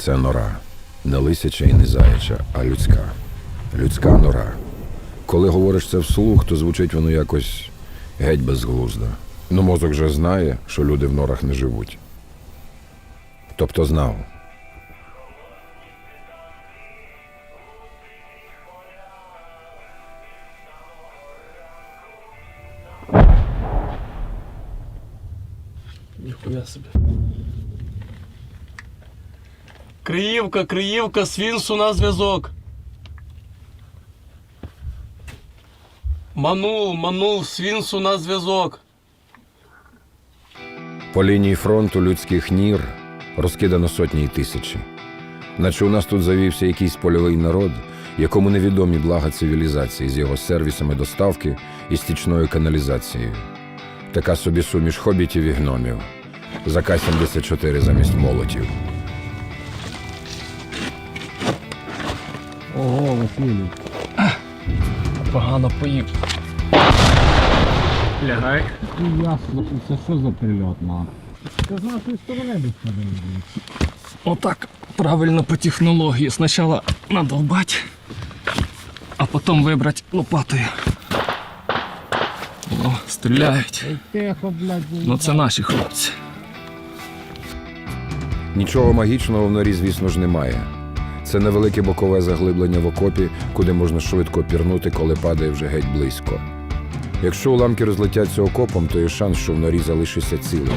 Це нора. Не лисяча і не заяча, а людська. Людська нора. Коли говориш це вслух, то звучить воно якось геть безглуздо. Ну, мозок вже знає, що люди в норах не живуть. Тобто знав. Ніхуя собі. Криївка, Криївка, Свінсу на зв'язок. Манул, Манул, Свінсу на зв'язок. По лінії фронту людських нір розкидано сотні й тисячі. Наче у нас тут завівся якийсь польовий народ, якому невідомі блага цивілізації з його сервісами доставки і стічною каналізацією. Така собі суміш хобітів і гномів. За К-74 замість молотів. Ого, Василій. Погано поїв. Лягай. Ну ясно, це що за прильот, мам? Це з нашої сторони десь подивили. Отак правильно по технології. Спочатку надолбать, а потім вибрати лопатою. О, стріляють. Тихо, блядь, Ну це наші хлопці. Нічого магічного в норі, звісно ж, немає. Це невелике бокове заглиблення в окопі, куди можна швидко пірнути, коли падає вже геть близько. Якщо уламки розлетяться окопом, то є шанс, що в норі залишиться цілим.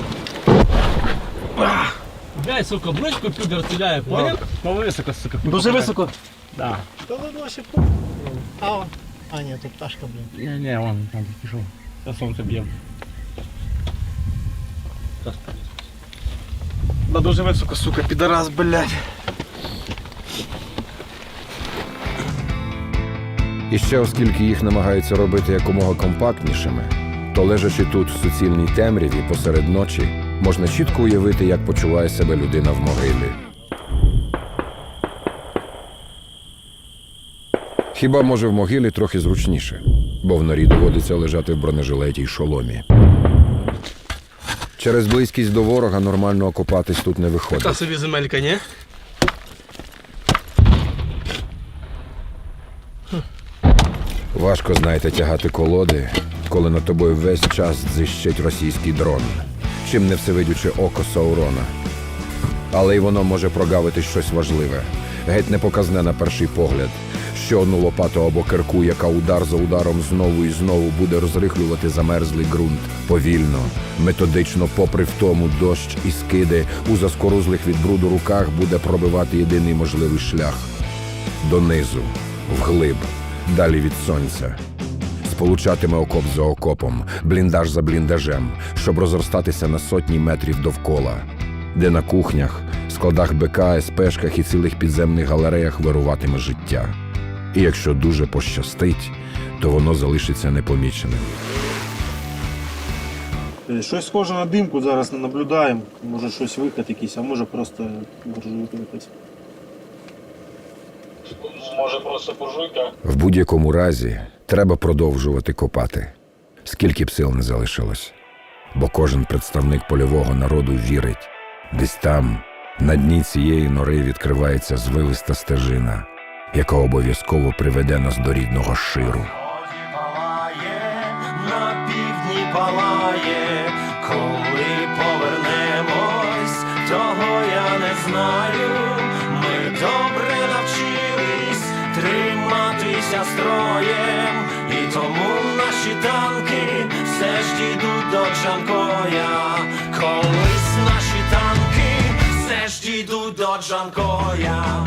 Блядь, сука, бричку підер стріляє, поняв? Ну високо, сука. Дуже високо. Да. Та воно А, а ні, тут пташка, блін. Не, не, вон там пішов. Та сонце б'є. Да дуже високо, сука, підарас, блядь. І ще оскільки їх намагаються робити якомога компактнішими, то лежачи тут в суцільній темряві посеред ночі, можна чітко уявити, як почуває себе людина в могилі. Хіба може в могилі трохи зручніше, бо в норі доводиться лежати в бронежилеті й шоломі. Через близькість до ворога нормально окопатись тут не виходить. Та собі земелька, ні? Важко, знаєте, тягати колоди, коли над тобою весь час дзищить російський дрон, чим не всевидюче око Саурона. Але й воно може прогавити щось важливе, геть не показне на перший погляд. Ще одну лопату або кирку, яка удар за ударом знову і знову буде розрихлювати замерзлий ґрунт повільно, методично, попри втому, дощ і скиди у заскорузлих від бруду руках буде пробивати єдиний можливий шлях донизу, вглиб, далі від сонця. Сполучатиме окоп за окопом, бліндаж за бліндажем, щоб розростатися на сотні метрів довкола, де на кухнях, складах БК, СПшках і цілих підземних галереях вируватиме життя. І якщо дуже пощастить, то воно залишиться непоміченим. Е, Щось схоже на димку зараз наблюдаємо. Може щось вихід якийсь, а може просто буржуйка якась. Може просто буржуйка. В будь-якому разі треба продовжувати копати, скільки б сил не залишилось. Бо кожен представник польового народу вірить, десь там, на дні цієї нори відкривається звивиста стежина, яка обов'язково приведе нас до рідного ширу. Джанкоя, колись наші танки все ж дійдуть до Джанкоя.